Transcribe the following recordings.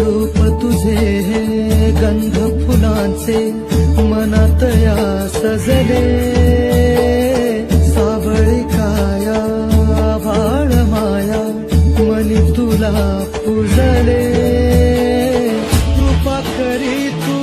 रूप तुझे गंध फुलांचे मनात या सजले। सावळी काया भाळ माया मनी तुला पूजले। कृपा करी तू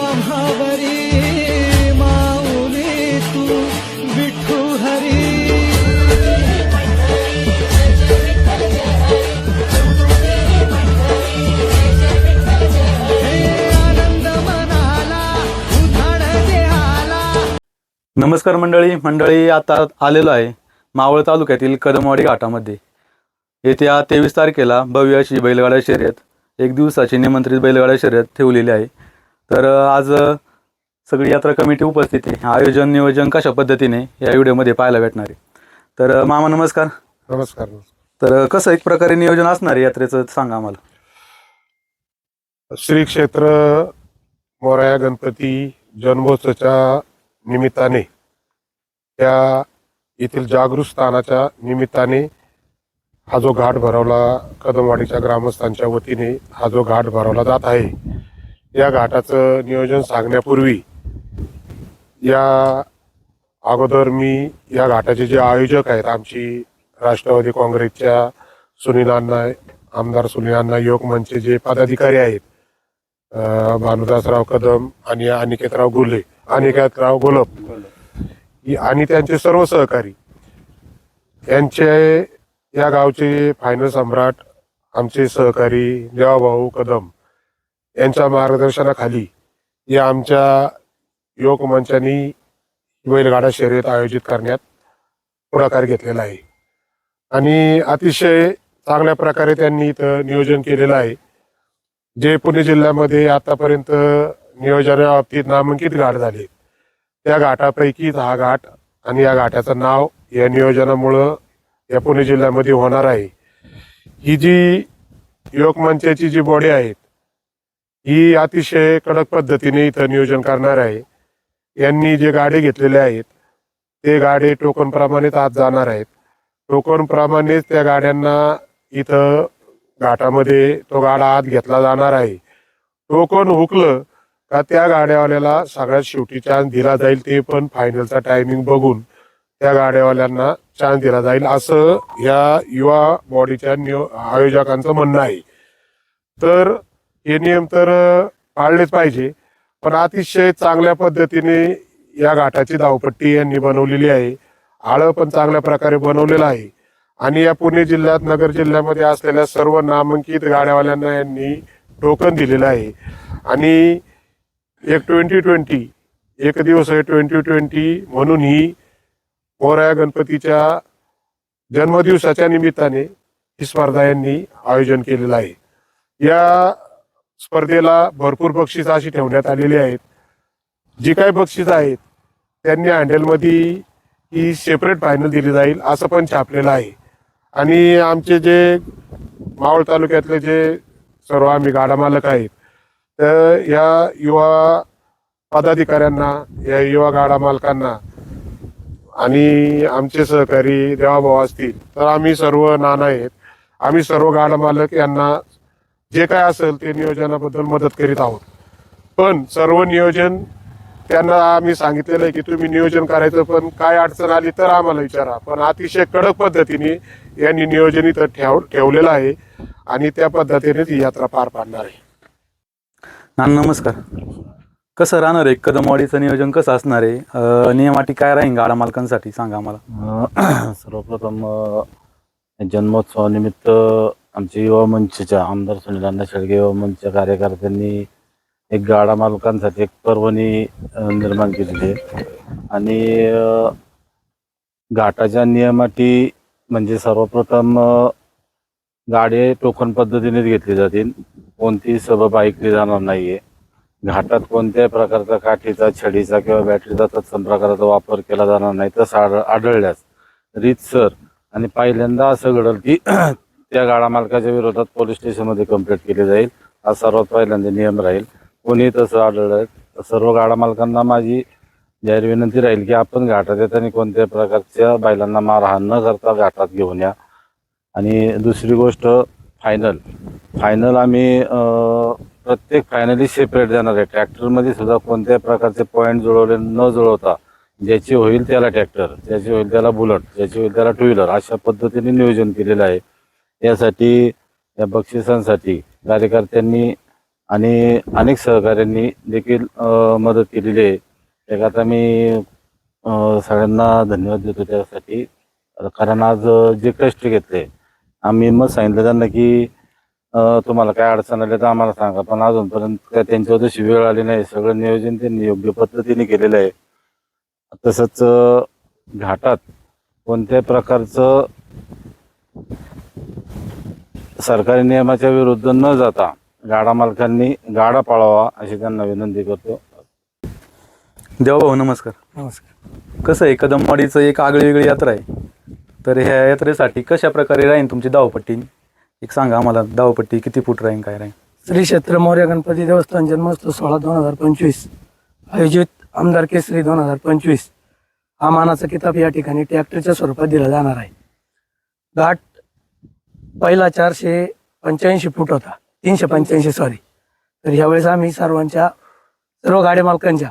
आम्हावरी माऊली तू विठू हरी। नमस्कार मंडळी. मंडळी आता आलेलो आहे मावळ तालुक्यातील कदमवाडी घाटामध्ये. येत्या तेवीस तारखेला भव्य अशी बैलगाडा शर्यत एक दिवसाची निमंत्रित बैलगाडा शर्यत ठेवलेली आहे. तर आज सगळी यात्रा कमिटी उपस्थित आहे. आयोजन नियोजन कशा पद्धतीने या व्हिडिओमध्ये पाहायला भेटणार आहे. तर मामा नमस्कार. नमस्कार तर कसं एक प्रकारे नियोजन असणार आहे यात्रेचं सांगा आम्हाला. श्री क्षेत्र मोराया गणपती जन्मोत्सवाच्या निमित्ताने त्या येथील जागृत स्थानाच्या निमित्ताने हा जो घाट भरवला कदमवाडीच्या ग्रामस्थांच्या वतीने हा जो घाट भरवला जात आहे या घाटाचं नियोजन सांगण्यापूर्वी या अगोदर मी या घाटाचे जे आयोजक आहेत आमची राष्ट्रवादी काँग्रेसच्या सुनीलांना आमदार सुनीलांना योग मंचचे जे पदाधिकारी आहेत भानुदासराव कदम आणि अनिकेतराव गुले अनिकेतराव गोलप आणि त्यांचे सर्व सहकारी. यांचे या गावचे फायनल सम्राट आमचे सहकारी देवाभाऊ कदम यांच्या मार्गदर्शनाखाली या आमच्या योग मंचानी बैलगाडा शर्यत आयोजित करण्यात पुढाकार घेतलेला आहे. आणि अतिशय चांगल्या प्रकारे त्यांनी इथं नियोजन केलेलं आहे. जे पुणे जिल्ह्यामध्ये आतापर्यंत नियोजना बाबतीत नामांकित गाड झाले. त्या घाटापैकीच हा घाट आणि या घाटाचं नाव या नियोजनामुळं या पुणे जिल्ह्यामध्ये होणार आहे. ही जी युवक मंचाची जी बॉडी आहेत ही अतिशय कडक पद्धतीने इथं नियोजन करणार आहे. यांनी जे गाडे घेतलेले आहेत ते गाडे टोकन प्रमाणेच आज जाणार आहेत. टोकन प्रमाणेच त्या गाड्यांना इथं घाटामध्ये तो गाडा आत घेतला जाणार आहे. टोकन हुकलं का त्या गाड्यावाल्याला सगळ्यात शेवटी चान्स दिला जाईल ते पण फायनलचा टायमिंग बघून त्या गाड्यावाल्यांना चान्स दिला जाईल असं या युवा बॉडीच्या नियो आयोजकांचं म्हणणं आहे. तर हे नियम तर पाळलेच पाहिजे पण अतिशय चांगल्या पद्धतीने या घाटाची धावपट्टी यांनी बनवलेली आहे. आळं पण चांगल्या प्रकारे बनवलेलं आहे. आणि या पुणे जिल्ह्यात नगर जिल्ह्यामध्ये असलेल्या सर्व नामांकित गाड्यावाल्यांना यांनी टोकन दिलेलं आहे. आणि एक ट्वेंटी ट्वेंटी एक दिवस आहे ट्वेंटी ट्वेंटी म्हणून ही मोराया गणपतीच्या जन्मदिवसाच्या निमित्ताने ही स्पर्धा यांनी आयोजन केलेलं आहे. या स्पर्धेला भरपूर बक्षीस अशी ठेवण्यात आलेली आहेत. जी काही बक्षीस आहेत त्यांनी हँडलमध्ये ही सेपरेट फायनल दिली जाईल असं पण छापलेलं आहे. आणि आमचे जे मावळ तालुक्यातले जे सर्व आम्ही गाडा मालक आहेत तर या युवा पदाधिकाऱ्यांना या युवा गाडा मालकांना आणि आमचे सहकारी देवाभाऊ असतील तर आम्ही सर्व नाना आहेत. आम्ही सर्व गाडा मालक यांना जे काय असेल ते नियोजनाबद्दल मदत करीत आहोत. पण सर्व नियोजन त्यांना आम्ही सांगितलेलं आहे की तुम्ही नियोजन करायचं पण काय अडचण आली तर आम्हाला विचारा. पण अतिशय कडक पद्धतीने यांनी नियोजन इथं ठेव ठेवलेलं आहे आणि त्या पद्धतीनेच ही यात्रा पार पाडणार आहे. ना नमस्कार. कसं राहणार आहे? कदमवाडीचं नियोजन कसं असणार आहे? नियमाटी काय राहील गाडा मालकांसाठी? सांगा आम्हाला. सर्वप्रथम जन्मोत्सवानिमित्त आमच्या युवा मंचच्या आमदार सुनील अण्णा शेळगे युवा मंचच्या कार्यकर्त्यांनी एक गाडा मालकांसाठी एक पर्वणी निर्माण केलेली आहे. आणि घाटाच्या नियमाटी म्हणजे सर्वप्रथम गाडे टोकन पद्धतीनेच घेतली जातील. कोणतीही सबब ऐकली जाणार नाहीये. घाटात कोणत्याही प्रकारचा काठीचा छडीचा किंवा बॅटरीचा तत्सम प्रकाराचा वापर केला जाणार नाही. तसं आढळ आढळल्यास रीतसर आणि पहिल्यांदा असं घडल की त्या गाडा मालकाच्या विरोधात पोलीस स्टेशनमध्ये कंप्लेंट केली जाईल. हा सर्वात पहिल्यांदा नियम राहील. कोणी तसं आढळलं सर्व गाडा मालकांना माझी जाहीर विनंती राहील की आपण घाटात येताना कोणत्याही प्रकारच्या बैलांना मारहाण न करता घाटात घेऊन या. आणि दुसरी गोष्ट फायनल फायनल आम्ही प्रत्येक फायनली सेपरेट देणार आहे. ट्रॅक्टरमध्ये सुद्धा कोणत्याही प्रकारचे पॉईंट जुळवले न जुळवता ज्याची होईल त्याला ट्रॅक्टर ज्याची होईल त्याला बुलट ज्याची होईल त्याला टू व्हीलर अशा पद्धतीने नियोजन केलेलं आहे. यासाठी या बक्षिसांसाठी कार्यकर्त्यांनी आणि अनेक सहकाऱ्यांनी देखील मदत केलेली आहे. त्याकरता मी सगळ्यांना धन्यवाद देतो त्यासाठी. कारण आज जे कष्ट घेतले आम्ही मग सांगितलं त्यांना की अं, तुम्हाला काय अडचण आली तर आम्हाला सांगा. पण अजूनपर्यंत काय त्यांच्यावर तशी वेळ आली नाही. सगळं नियोजन त्यांनी योग्य पद्धतीने केलेलं आहे. तसंच अं, घाटात कोणत्याही प्रकारचं सरकारी नियमाच्या विरुद्ध न जाता गाडा मालकांनी गाडा पाळावा अशी त्यांना विनंती करतो. देवाभाऊ नमस्कार. नमस्कार. कसं आहे कदमवाडीचं एक आगळी वेगळी यात्रा आहे. तर ह्या यात्रेसाठी कशा प्रकारे राहीन तुमची धावपट्टी? एक सांगा आम्हाला धावपट्टी किती फूट राहीन काय राहीन? श्री क्षेत्र मौर्य गणपती देवस्थान जन्मोत्सव सोळा दोन हजार पंचवीस. आयोजित आमदार केसरी दोन हजार पंचवीस. हा मानाचा किताब या ठिकाणी ट्रॅक्टरच्या स्वरूपात दिला जाणार आहे. घाट पहिला चारशे पंच्याऐंशी फूट होता. तीनशे पंच्याऐंशी सॉरी तर यावेळेस आम्ही सर्वांच्या सर्व गाड्या मालकांच्या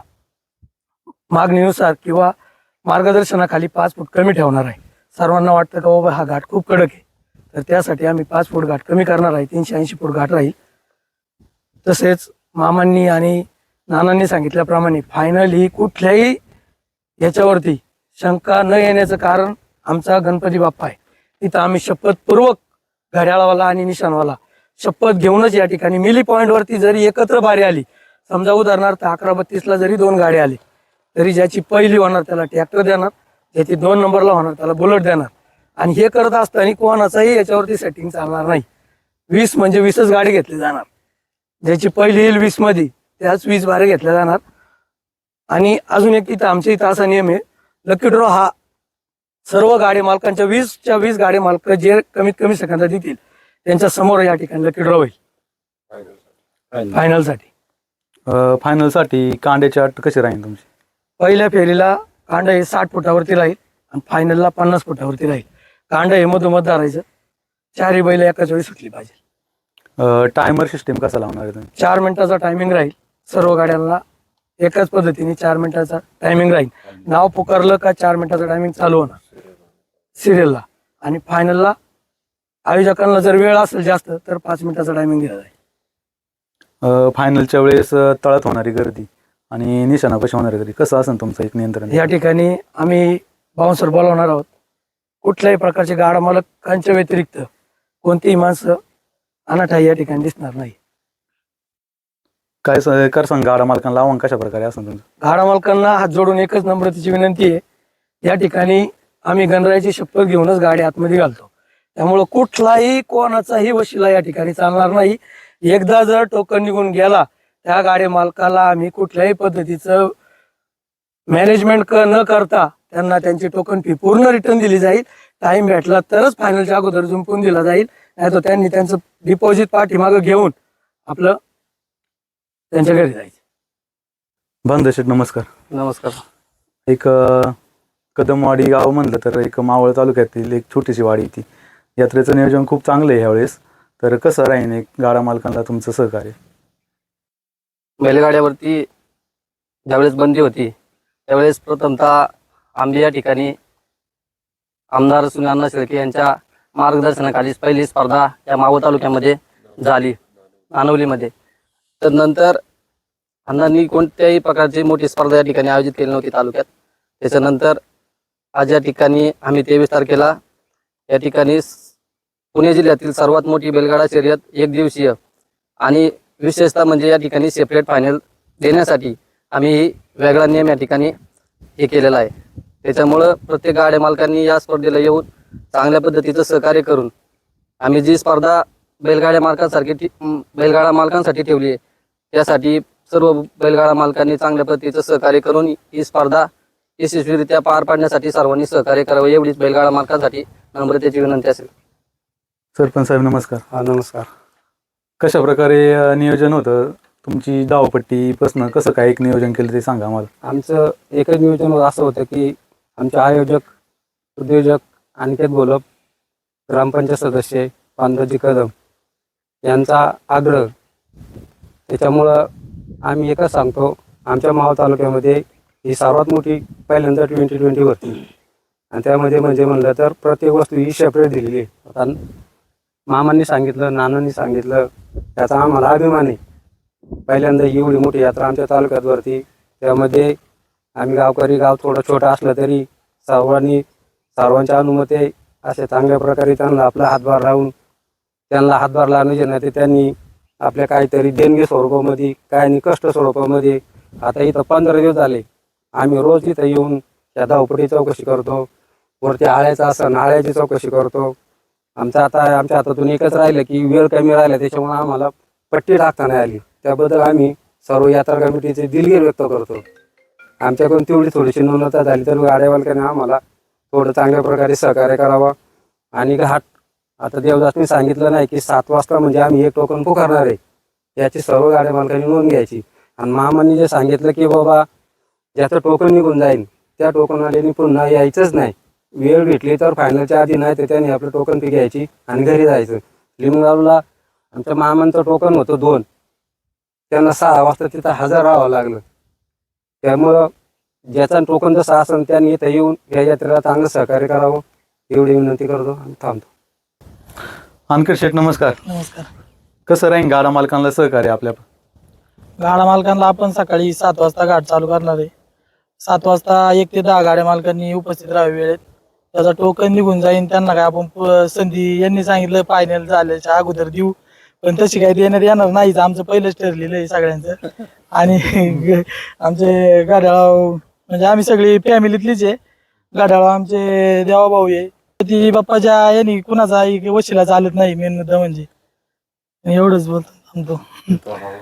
मागणीनुसार किंवा मार्गदर्शनाखाली पाच फूट कमी ठेवणार आहे. सर्वांना वाटतं का बाबा हा घाट खूप कडक आहे. तर त्यासाठी आम्ही पाच फूट घाट कमी करणार आहे. तीनशे ऐंशी फूट घाट राहील. तसेच मामांनी आणि नानांनी सांगितल्याप्रमाणे फायनल ही कुठल्याही याच्यावरती शंका न येण्याचं कारण आमचा गणपती बाप्पा आहे. तिथं आम्ही शपथपूर्वक घड्याळावाला आणि निशाणवाला शपथ घेऊनच या ठिकाणी मिली पॉईंटवरती जरी एकत्र बारी आली समजा उदाहरणार्थ अकरा बत्तीसला जरी दोन गाड्या आली तरी ज्याची पहिली होणार त्याला ट्रॅक्टर देणार. ज्याची दोन नंबरला होणार त्याला बुलेट देणार. आणि हे करत असताना कोणाचाही याच्यावरती सेटिंग चालणार नाही. वीस म्हणजे वीसच गाडी घेतली जाणार. ज्याची पहिली येईल वीसमध्ये त्याच वीस बारे घेतल्या जाणार. आणि अजून एक इथं आमच्या इथं असा नियम आहे लकी ड्रॉ हा सर्व गाडी मालकांच्या वीसच्या वीस गाडी मालक जे कमीत कमी सेकंदात येतील त्यांच्यासमोर या ठिकाणी लकी ड्रॉ होईल. फायनलसाठी फायनलसाठी कांड्याची अट कशी राहील तुमची? पहिल्या फेरीला कांड हे साठ फुटावरती राहील आणि फायनलला पन्नास फुटावरती राहील. कांड हे मधोमध धरायचं. चारही बैल एकाच वेळी सुटली पाहिजे. टायमर सिस्टीम कसा लावणार आहे चार मिनिटाचा टायमिंग राहील. सर्व गाड्यांना एकाच पद्धतीने चार मिनिटाचा टायमिंग राहील. नाव पुकारलं का चार मिनिटाचा टायमिंग चालू होणार? सिरियलला आणि फायनलला आयोजकांना जर वेळ असेल जास्त तर पाच मिनिटाचा टायमिंग दिला जाईल. फायनलच्या वेळेस तळात होणारी गर्दी. आणि निशाणा कशी होणारी गर्दी कसं असेल तुमचं एक नियंत्रण? या ठिकाणी आम्ही बाउन्सर बोलावणार आहोत. कुठल्याही प्रकारचे गाडा मालकांच्या व्यतिरिक्त कोणतीही माणसं अनाठाई या ठिकाणी दिसणार नाही. काय स- कर सांग गाडा मालकांना लावून कशा प्रकारे असेल तुमचं? गाडा मालकांना हात जोडून एकच नम्रतेची विनंती आहे. या ठिकाणी आम्ही गणरायाची शपथ घेऊनच गाडी आतमध्ये घालतो. त्यामुळं कुठलाही कोणाचाही वशिला या ठिकाणी चालणार नाही. एकदा जर टोकन निघून गेला त्या गाडी मालकाला आम्ही कुठल्याही पद्धतीचं मॅनेजमेंट क न करता त्यांना त्यांची टोकन फी पूर्ण रिटर्न दिली जाईल. टाइम भेटला तरच फायनलच्या अगोदर जुंपून दिला जाईल. नाही तर त्यांनी त्यांचं डिपॉझिट पाठीमागं घेऊन आपलं त्यांच्या घरी जायचं. बंदशेठ नमस्कार. नमस्कार. एक कदमवाडी गाव म्हणलं तर एक मावळ तालुक्यातील एक छोटीशी वाडी ती यात्रेचं नियोजन खूप चांगलं आहे ह्यावेळेस. तर कसं राहील एक गाडा मालकांना तुमचं सहकार्य? बैलगाड्यावरती ज्यावेळेस बंदी होती त्यावेळेस प्रथमतः आंबे या ठिकाणी आमदार सुनाना शेळके यांच्या मार्गदर्शनाखाली पहिली स्पर्धा या मावळ तालुक्यामध्ये झाली मानवलीमध्ये. तर नंतर अण्णांनी कोणत्याही प्रकारची मोठी स्पर्धा या ठिकाणी आयोजित केली नव्हती तालुक्यात. त्याच्यानंतर आज या ठिकाणी आम्ही तेवीस तारखेला या ठिकाणी पुणे जिल्ह्यातील सर्वात मोठी बैलगाडा शर्यत एक दिवसीय आणि विशेषतः म्हणजे या ठिकाणी सेपरेट फायनल देण्यासाठी आम्ही वेगळा नियम या ठिकाणी हे केलेला आहे. त्याच्यामुळं प्रत्येक गाड्या मालकांनी या स्पर्धेला येऊन चांगल्या पद्धतीचं सहकार्य करून आम्ही जी स्पर्धा बैलगाड्या मालकांसारखी बैलगाडा मालकांसाठी ठेवली आहे त्यासाठी सर्व बैलगाडा मालकांनी चांगल्या पद्धतीचं सहकार्य करून ही स्पर्धा यशस्वीरित्या पार पाडण्यासाठी सर्वांनी सहकार्य करावं एवढीच बैलगाडा मालकांसाठी नम्रतेची विनंती असेल. सरपंच साहेब नमस्कार. हा नमस्कार. कशा प्रकारे नियोजन होतं? तुमची धावपट्टीपासून कसं काय एक नियोजन केलं ते सांगा आम्हाला. आमचं एकच नियोजन असं होतं की आमचे आयोजक उद्योजक अनिकेत गोलप ग्रामपंचायत सदस्य पांडवजी कदम यांचा आग्रह. त्याच्यामुळं आम्ही एकच सांगतो आमच्या माव तालुक्यामध्ये ही सर्वात मोठी पहिल्यांदा ट्वेंटी ट्वेंटी होती आणि त्यामध्ये म्हणजे म्हणलं तर प्रत्येक वस्तू ही सेपरेट दिलेली आहे. आता मामांनी सांगितलं नानांनी सांगितलं त्याचा आम्हाला अभिमान आहे. पहिल्यांदा एवढी मोठी यात्रा आमच्या तालुक्यात वरती. त्यामध्ये आम्ही गावकरी गाव थोडं छोटं असलं तरी सर्वांनी सर्वांच्या अनुमती असे चांगल्या प्रकारे त्यांना आपला हातभार लावून त्यांना हातभार लावण्याचे नाही ते त्यांनी आपल्या काहीतरी देणगी स्वरूपामध्ये काय नाही कष्ट स्वरूपामध्ये. आता इथं पंधरा दिवस झाले. आम्ही रोज इथं येऊन त्या धावपडी चौकशी करतो. वरती आळ्याचं असं आळ्याची चौकशी करतो. आमचं आता आमच्या हातातून एकच राहिलं की वेळ कमी राहिला त्याच्यामुळे आम्हाला पट्टी टाकता नाही आली. त्याबद्दल आम्ही सर्व यात्रा कमिटीचे दिलगीर व्यक्त करतो. आमच्याकडून तेवढी थोडीशी न्यूनता झाली तर गाड्यावालकाने आम्हाला थोडं चांगल्या प्रकारे सहकार्य करावा. आणि घाट आता देवदासने सांगितलं नाही की सात वाजता म्हणजे आम्ही एक टोकन पुकारणार आहे. याची सर्व गाड्या मालकांनी नोंद घ्यायची. आणि मामांनी जे सांगितलं की बाबा ज्याचं टोकन निघून जाईल त्या टोकनवाल्यानी पुन्हा यायचंच नाही. वेळ भेटली तर फायनलच्या आधी नाही तर त्यांनी आपलं टोकन फी घ्यायची आणि घरी जायचं. लिंबगावला आमच्या मामांचं टोकन होतं दोन. त्यांना सहा वाजता तिथं हजर राहावं लागलं. त्यामुळं ज्याचा टोकन जसं असेल त्यांनी इथं येऊन या यात्रेला चांगलं सहकार्य करावं. एवढी विनंती करतो आणि थांबतो. अनकर शेठ नमस्कार. नमस्कार. कसं राहील गाडा मालकांना सहकार्य आपल्या? गाडा मालकांना आपण सकाळी सात वाजता घाट चालू करणार आहे. सात वाजता एक ते दहा गाड्या मालकांनी उपस्थित राहावे वेळेत. त्याचा टोकन निघून जाईन त्यांना काय आपण संधी यांनी सांगितलं फायनल झाल्याच्या अगोदर देऊ. पण तशी काही देण्यात येणार नाहीच. आमचं पहिलंच ठरलेलं आहे सगळ्यांचं. आणि आमचे गाड्याळाव म्हणजे आम्ही सगळी फॅमिलीतलीच आहे. गाड्याळाव आमचे देवाभाऊ आहे. ती बाप्पाच्या यांनी कुणाचा वशिला चालत नाही मेन मुद्दा म्हणजे. एवढंच बोलतो थांबतो.